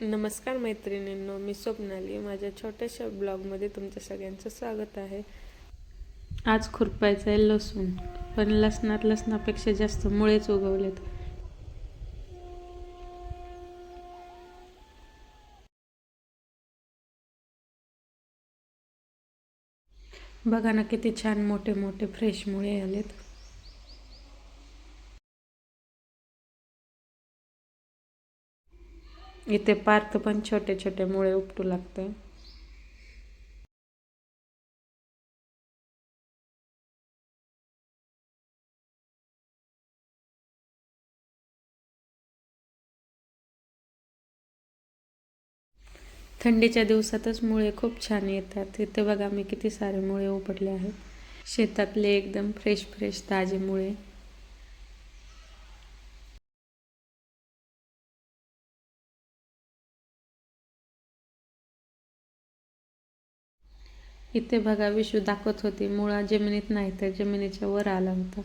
नमस्कार मैत्रिणींनो मी स्वप्नाली. माझ्या छोट्याशा ब्लॉगमध्ये तुमच्या सगळ्यांचं स्वागत आहे. आज खुरपायचं आहे लसूण पण लसणात लसणापेक्षा जास्त मुळेच उगवलेत. बघा ना किती छान मोठे मोठे फ्रेश मुळे आलेत. इथे पार्थ पण छोटे छोटे मुळे उपटू लागते थंडीच्या दिवसातच मुळे खूप छान येतात. इथे बघा मी किती सारे मुळे उपटले आहेत. शेतातले एकदम फ्रेश फ्रेश ताजे मुळे. इथे बघा विशू दाखवत होती. मुळा जमिनीत नाही तर जमिनीच्या वर आला होता.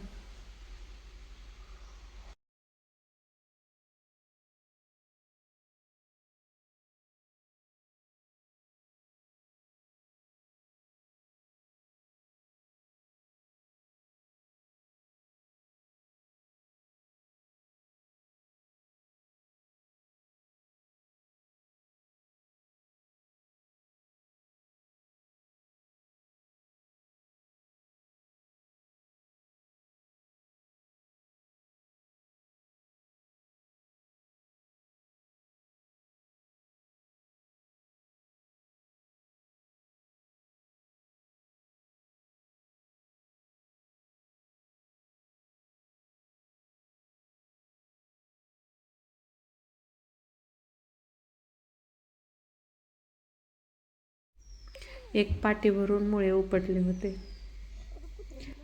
एक पाठीभरून मुळे उपटले होते.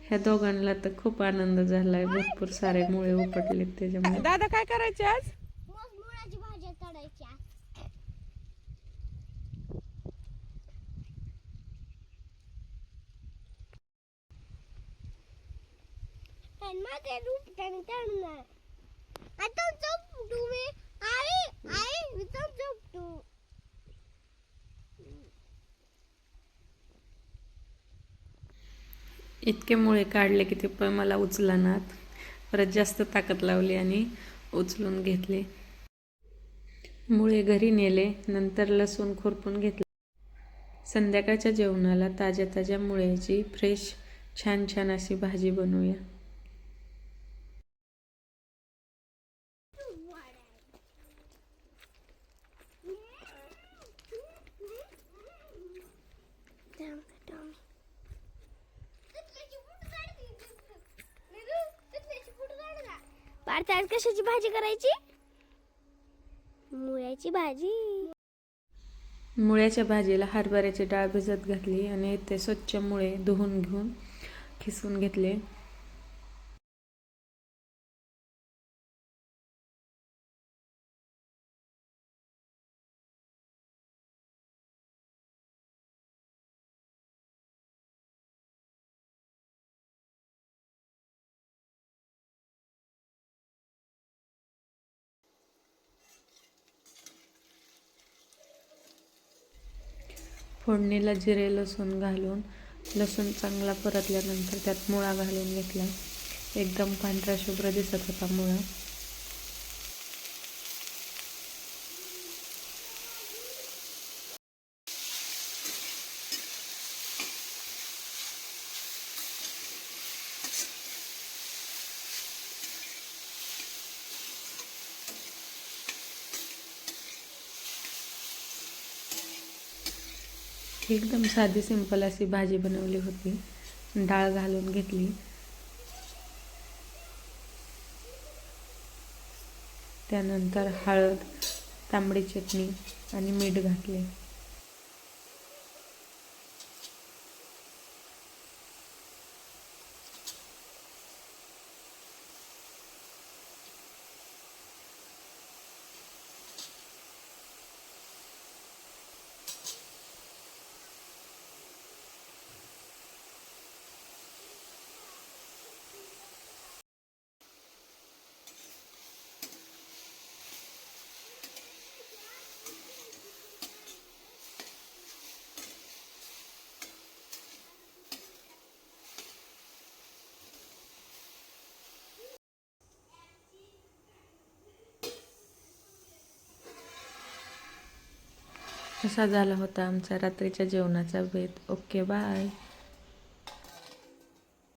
ह्या दोघांना तर खूप आनंद झालाय. भरपूर सारे मुळे उपटले त्याच्यामुळे. दादा काय करायचे आज? इतके मुळे काढले की ते पण मला उचलानात. परत जास्त ताकद लावली आणि उचलून घेतले. मुळे घरी नेले नंतर लसूण खुरपून घेतले. संध्याकाळच्या जेवणाला ताज्या ताज्या मुळ्याची फ्रेश छान छान अशी भाजी बनवूया. त्यात आज कशाची भाजी करायची? मुळ्याची भाजी. मुळ्याच्या भाजीला हरभऱ्याची डाळ भिजत घातली आणि ते स्वच्छ मुळे धुवून घेऊन खिसून घेतले. फोडणीला जिरे लसूण घालून लसूण चांगला परतल्यानंतर त्यात मुळा घालून घेतला. एकदम पांढरा शुभ्र दिसत होता मुळा. एकदम साधी सिंपल अशी भाजी बनवली होती. डाळ घालून घेतली. त्यानंतर हळद तांबडी चटणी आणि मीठ घातले. असा झाला होता आमचा रात्रीच्या जेवणाचा भेद ओके बाय.